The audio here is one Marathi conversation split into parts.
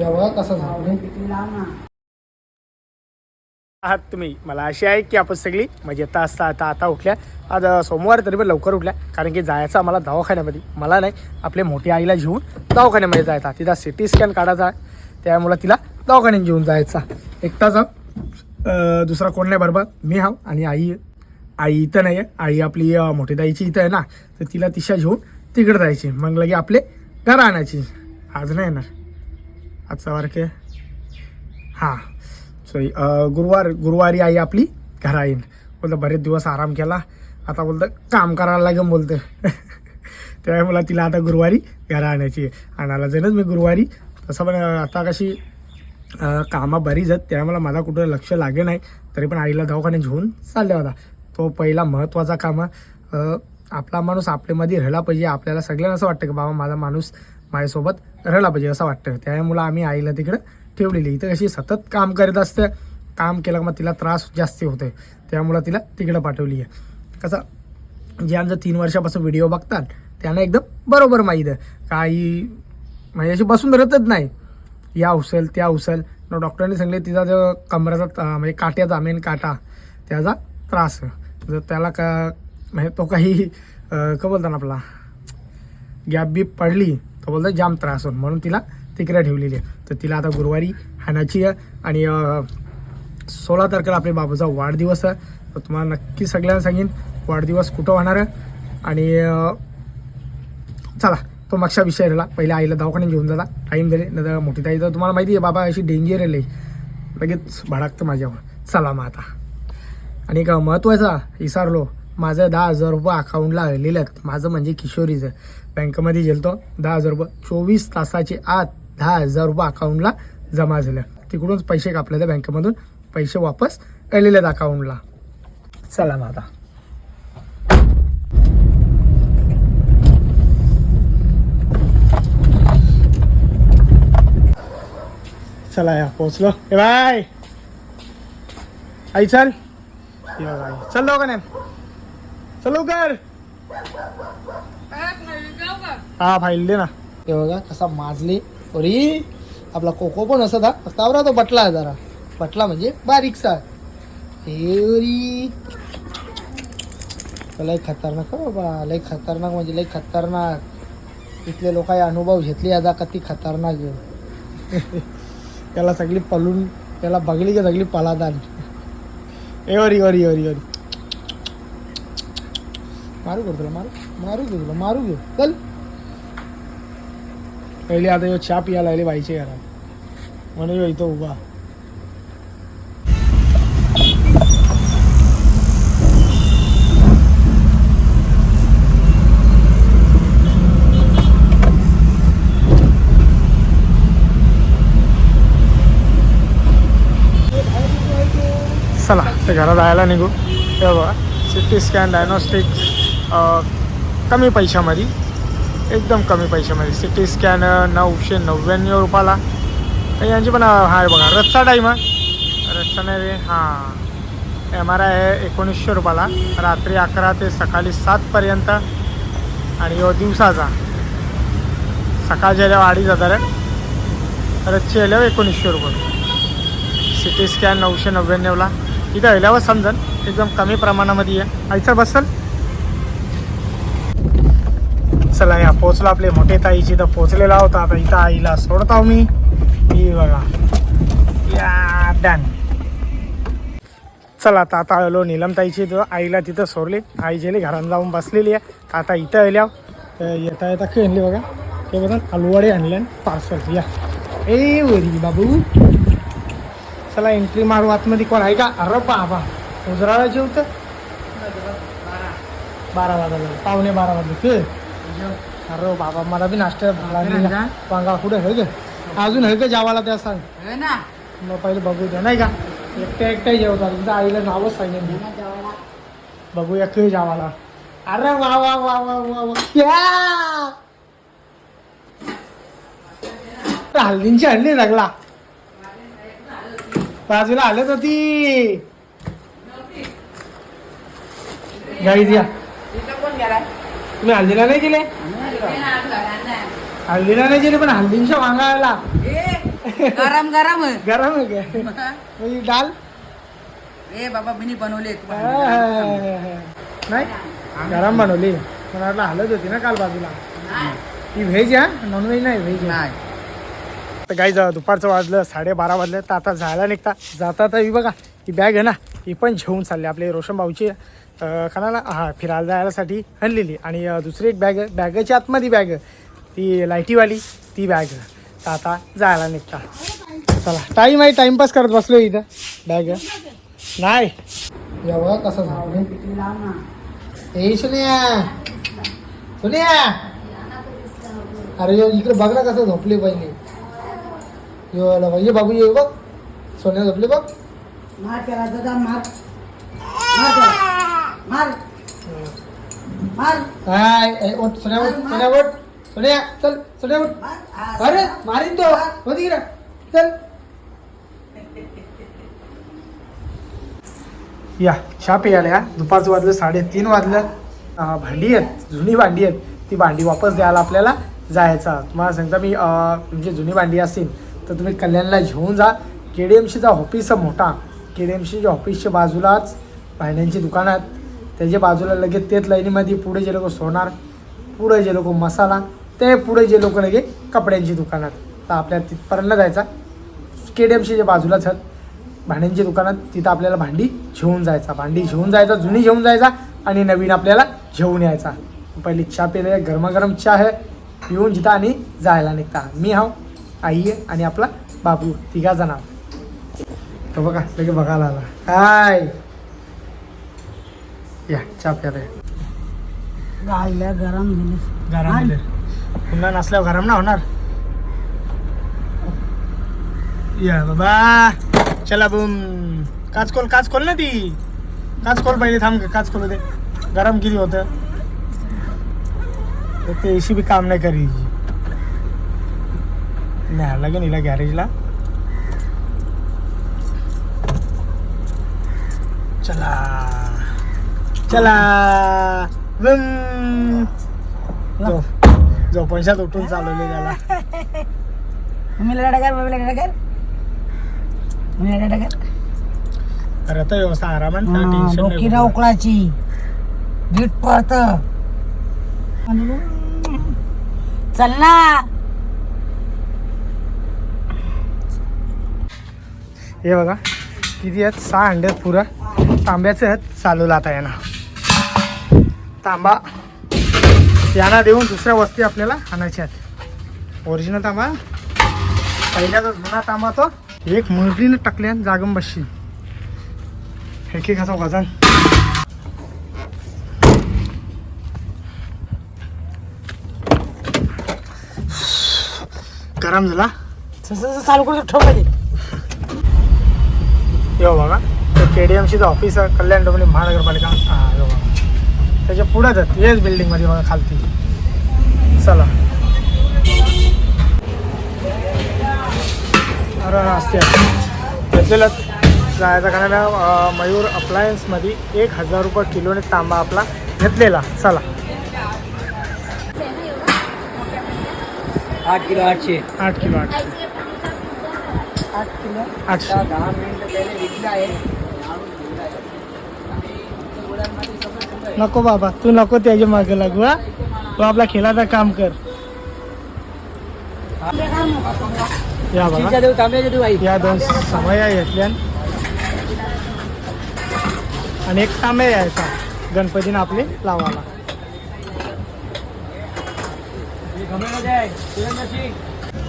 या बघा कसं झालं? आहात तुम्ही. मला अशी आहे की आपण सगळी म्हणजे आता असता आता आता उठल्या. आज सोमवार तरी पण लवकर उठल्या. कारण की जायचं आम्हाला दवाखान्यामध्ये. मला नाही आपल्या मोठ्या आईला घेऊन दवाखान्यामध्ये जायचा तिला सी टी स्कॅन काढायचा त्यामुळं तिला दवाखान्यात घेऊन जायचा एकटा जाऊ. अ, दुसरा कोण नाही बरोबर. मी हाव आणि आई आई इथं नाही आहे आई आपली मोठी ताईची इथं आहे ना. तर तिला तिशा घेऊन तिकडे जायची. मग लगे आपले घर आणायची. आज नाही येणार. आजचा वार काय हां सॉरी गुरुवार गुरुवारी आई आपली घरा येईन. बोलतं बरेच दिवस आराम केला. आता बोलतं काम करायला लागेल बोलतं. त्यामुळे मला तिला आता गुरुवारी घरा आणायची आणायला जाईनच मी गुरुवारी. तसं पण आता कशी कामं बरीच आहेत. त्यामुळे मला कुठं लक्ष लागे नाही. तरी पण आईला दवाखान्यात घेऊन चालले होता. तो पहिला महत्त्वाचा काम आपला माणूस आपल्यामध्ये राहिला पाहिजे. आपल्याला सगळ्यांना असं वाटतं की बाबा माझा माणूस माझ्यासोबत राहिला पाहिजे असं वाटतं. त्यामुळं आम्ही आईला तिकडं ठेवलेली. इथं कशी सतत काम करत असते. काम केलं मग तिला त्रास जास्ती होतोय. त्यामुळं तिला तिकडं पाठवली आहे. कसं जे आमचं तीन वर्षापासून व्हिडिओ बघतात त्यांना एकदम बरोबर माहीत आहे. काही म्हणजे अशी बसून राहतच नाही. या उचल त्या उचल मग डॉक्टरांनी सांगले तिचा जो कमराचा म्हणजे काट्याचा मेन काटा त्याचा त्रास जर त्याला का म्हणजे तो काही का बोलताना ना आपला गॅप बीप पडली तर बोलतो जाम त्रास होऊन म्हणून तिला तिकडे ठेवलेली आहे. तर तिला आता गुरुवारी हाणाची आहे आणि सोळा तारखेला आपल्या बाबूचा वाढदिवस आहे. तर तुम्हाला नक्की सगळ्यांना सांगेन वाढदिवस कुठं होणार आहे. आणि चला तो मागच्या विषय राहिला. पहिले आईला दवाखान्यात घेऊन जाता टाईम दिले नाही तर मोठी ताई तर तुम्हाला माहिती आहे बाबा अशी डेंजर आहे लई. लगेच भडाकतं माझ्यावर. चला मग आता. आणि का महत्त्वाचा विसरलो माझं दहा हजार रुपये अकाउंटला आलेले आहेत. माझं म्हणजे किशोरीचं. बँकेमध्ये गेलतो दहा हजार रुपये. चोवीस तासाचे आत दहा हजार रुपये अकाउंटला जमा झालं. तिकडूनच पैसे कापले त्या बँकेमधून. पैसे वापस आलेले आहेत अकाउंटला चला मग आता. चला या पोचलो ए बाय! आई चल. ये बघ चल चल लवकर. हा फाईल दे ना. ते बघा कसा माजले. अरे आपला कोको पण असत हा फक्त आवरा तो बटला आहे जरा. बटला म्हणजे बारीकसा हे लय खतरनाक हो बाबा. लय खतरनाक म्हणजे लय खतरनाक. इथले लोक अनुभव घेतले आता का ती खतरनाक आहे. त्याला सगळी पलून त्याला बघली की सगळी पलादान ए वरी वरी वरी वरी. मारू कर तुला मारू मारू घे तुला मारू घे चल. पहिले आता यो छाप पियाला लागले बाईचे घरात. म्हणून यो इथं उभा. चला ते घरात जायला निघू. हे बघा सिटी स्कॅन डायनॉस्टिक कमी पैशामध्ये एकदम कमी पैशामध्ये. सिटी स्कॅन नऊशे नव्याण्णव रुपयाला. तर यांची पण हाय हा बघा रस्सा टाईम रस्सा नाही रे हां. एम आर आय आहे एकोणीसशे रुपयाला. रात्री अकरा ते सकाळी सातपर्यंत आणि हो दिवसाचा. सकाळच्या आल्यावर अडीच हजार आहे आल्यावर एकोणीसशे रुपये. सिटी स्कॅन नऊशे नव्याण्णवला. इथं आल्यावर समजन एकदम कमी प्रमाणामध्ये आहे आईचा बसल. चला या पोचलो आपले मोठे ताईची तर पोचलेला होता आता इथं आईला सोडत आहो मी. ही बघा. या डन चला आता आता आलो नीलमताईची तर आईला तिथं सोडले. आई जेली घरात जाऊन बसलेली आहे. आता इथं आल्या. येता येता काय आणली बघा. ते बघा अलवडे आणले पार्सल या. ए वरी बाबू. चला एंट्री मारू आतमध्ये कोण आहे का? अरे बाबा. उजराळा जेवतं बारा. वाजायला पावणे बारा वाजले. ते अरे बाबा मला बी नाश्ता वांगा कुठे आहे का अजून आहे का जेवायला त्या सांग. मग पहिले बघू द्या नाही का? एकट्या एकट्या जेवतात. तुमच्या आईला नावच सांगेन बघूया खेळ जेवायला. अरे वा वा वा वा वा वा. या! हल्दींची हल्ली लागला. बाजूला आले तर ती गाईज या. तुम्ही हल्दीला नाही गेले? हल्दीला नाही गेली पण हल्दींच्या वांगायला ए गरम गरम. गरम आहे म्हणजे डाल. ए बाबा मी बनवले नाही गरम बनवली. वाटलं हलत होती ना काल बाजूला. ती व्हेज आहे नॉनव्हेज नाही व्हेज नाही. तर काही दुपारचं वाजलं साडेबारा वाजलं. तर आता जायला निघता. जाता तर ही बघा ही बॅग आहे ना ही पण घेऊन चालली. आपली रोशन भाऊची कणाला हा फिरायला जायलासाठी आणलेली आणि दुसरी एक बॅग आहे बॅगेच्या आतमध्ये बॅग ती लाईटीवाली ती बॅग. तर आता जायला निघता. चला टाईम आहे टाईमपास करत बसलो इथं. बॅग. नाही. एवढं कसं झालं? सुनिया. सुनिया. अरे यो इकडे बघ ना कसं झोपले पहिले. यो आला ये बाबू ये बघ. सोन्या झोपले बघ मार त्याला दादा मार मार त्याला मार मार. काय सोन्या उठ सोन्या चल मार अरे मारीन तो. होती गिरा चल. या चहा प्यायला या. दुपारचं वाजलं साडेतीन वाजलं. अं, भांडी आहेत जुनी भांडी आहेत. ती भांडी वापस द्यायला आपल्याला जायचं तुम्हाला सांगता मी अं, तुमची जुनी भांडी असेल तर तुम्ही कल्याणला घेऊन जा. के डी एम सीचा ऑफिस आहे मोठा. के डी एम सीच्या ऑफिसच्या बाजूलाच भांड्यांची दुकानं आहेत. त्याच्या बाजूला लगेच तेच लाईनीमध्ये पुढे जे लोक सोनार पुढे जे लोक मसाला ते पुढे जे लोक लगे कपड्यांची दुकानात तर आपल्याला तिथपर्यंत जायचा. के डी एम सीच्या बाजूलाच आहेत भांड्यांची दुकानात तिथं आपल्याला भांडी घेऊन जायचा. भांडी घेऊन जायचा जुनी घेऊन जायचा आणि नवीन आपल्याला घेऊन यायचा. पहिली चहा पिले गरमागरम चहा आहे पिऊन जिथं आणि जायला निघता. मी हाव आई आहे आणि आपला बाबू तिघाचा नाव तो बघा लगे बघायला आला. काय या चहा या. गायला गरम झाले गरम होते. पुन्हा नसल्यावर गरम ना होणार. या बाबा. चला बुम. काच खोल काच खोल ना ती. काच खोल पहिले थांब काच खोल दे गरम किती होतं? तर ते एसी बी काम नाही करी न्यायला लागेल हिला गॅरेजला? चला. चला. बुम झोप. झोपायच्यात उठून चालवले त्याला. कर कर. कर. तर आता व्यवस्था आरामात टेन्शन डोकी नाही ना उकळाची गीट पडत चल ना. हे बघा किती आहेत? सहा अंडे आहेत पुरा. तांब्याचे आहेत चालू आता यांना तांबा. यांना देऊन दुसऱ्या वस्ती आपल्याला आणायच्या आहेत. ओरिजिनल तांबा. पहिल्याचा जुना तांबा तो. एक मुरलीनं टाकल्यान जागम बसशील एक एकाचं वजन. गरम झाला. चालू करू ठेव पाहिजे यो बघा के डी ऑफिस आहे कल्याण डोंबिवली महानगरपालिका. हां यो बघा. त्याच्या पुढेच आहेत येच बिल्डिंगमध्ये बघा खालती. चला. अरे असते. घेतलेलं जायचा कारण मयूर अप्लायन्समध्ये एक हजार रुपये किलोने तांबा आपला घेतलेला. चला. आठ किलो आठशे. आठ किलो आठशे. आठ किलो आठशे. दहा मिनिट विकला आहे. नको बाबा तू नको त्याच्यामागे लागू हा? तू आपला खेळाचा काम कर. या बघा. या दोन समया घेतल्या आणि एक तांबे यायचा गणपतीने आपले लावाला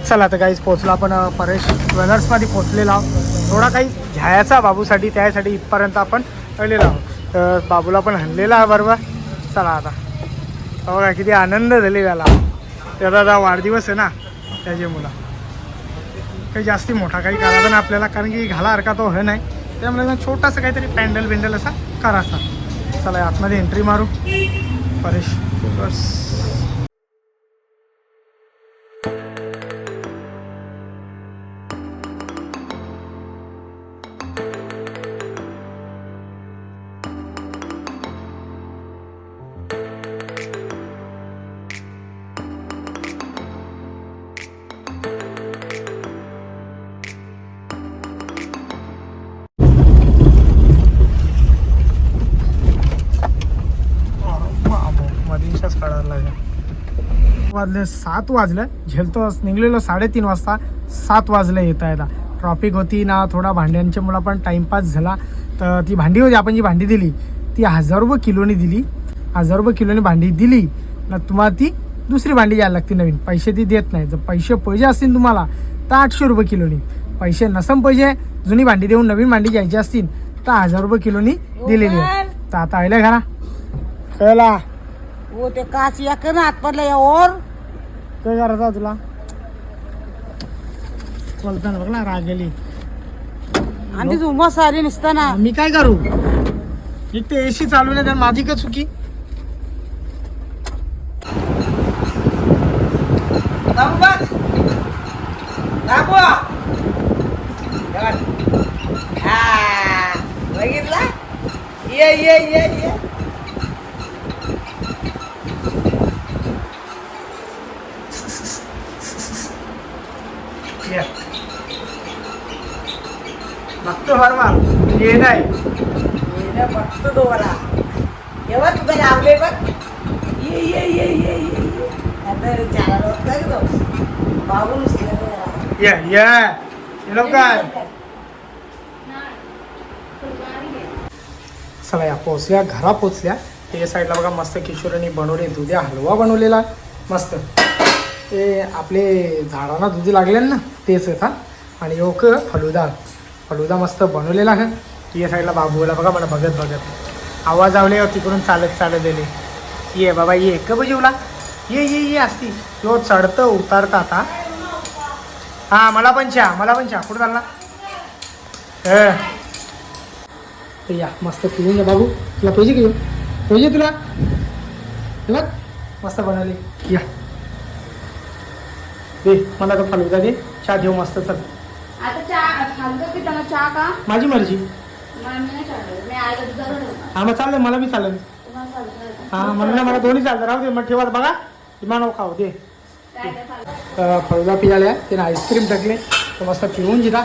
चला तर काहीच पोचलो आपण परेश ज्वेलर्समध्ये पोचलेलो आहोत. थोडा काही घ्यायचा बाबूसाठी त्यासाठी इथपर्यंत आपण आलेलो आहोत. तर बाबूला पण हणलेला आहे बरोबर. चला आता. बघा किती आनंद झाले त्याला. त्याचा आता वाढदिवस आहे ना त्याचे मुला काही जास्ती मोठा काही करायचा ना आपल्याला कारण की घालासारखा तो हे नाही. त्यामुळे छोटासा काहीतरी पॅन्डल बिंडल असा करायचा चला आतमध्ये एंट्री मारू. परेश. बस. वाजले सात वाजलं. झेलतो निघलेलो साडेतीन वाजता. सात वाजलं येता येता. ट्रॉफिक होती ना थोडा भांड्यांच्या मुला पण टाइमपास झाला. तर ती भांडी होती आपण जी भांडी दिली ती हजार रुपये किलोनी दिली. हजार रुपये किलोनी भांडी दिली. ना तुम्हाला ती दुसरी भांडी घ्यायला लागते नवीन. पैसे ती देत नाही. जर पैसे पाहिजे असतील तुम्हाला तर आठशे रुपये किलोनी. पैसे नसम पाहिजे जुनी भांडी देऊन नवीन भांडी घ्यायची असतील तर हजार रुपये किलोनी दिलेली आहे. तर आता आयला घरा. कळला वो ते काच या कर ना हात पडला या और काय करायचा तुला? बोलताना बघ ना राग गेली आणि ती उमस आली नसताना. मी काय करू? एक ते एसी चालू नाही तर माझी का चुकी? हा बघितला? ये ये ये ये. बघतो फार मार ये नाही ये बघतो तो मला तेव्हा तुझं लावले बघ. ये ये ये ये ये. आता बाबू नुसतं लवकर चला या पोचल्या घरा पोचल्या ते साईडला बघा मस्त किशोरांनी बनवले. दुधी हलवा बनवलेला. मस्त. ते आपले झाडांना दुधी लागले ना तेच हा आणि योक फलुदा. फलुदा मस्त बनवलेला आहे. या साईडला बाबूला बघा मला बघत बघत. आवाज आवले तिकडून चालत चालत दिले ये बाबा ये. का जेवला? ये ये ये असती. तो चढतं उतारतं आता. हा मला पण चहा मला पण चहा. कुठं चालला? हं. या मस्त पिऊन जा बाबू. तुला पाहिजे घेऊ पाहिजे तुला? हे बघ मस्त बनवले. या. दे मला तर फालुदा दे. चहा घेऊ मस्त चल. आता चहा चहा का? माझी मर्जी. हा मग चालेल मला बी चालेल? हा म्हणलं मला दोन्ही चालतं. राहू दे मग ठेवा बघा. इमानो खाऊ दे. फळदा पियाल्या त्याने आईस्क्रीम टाकले. तर मस्त पिऊन जिरा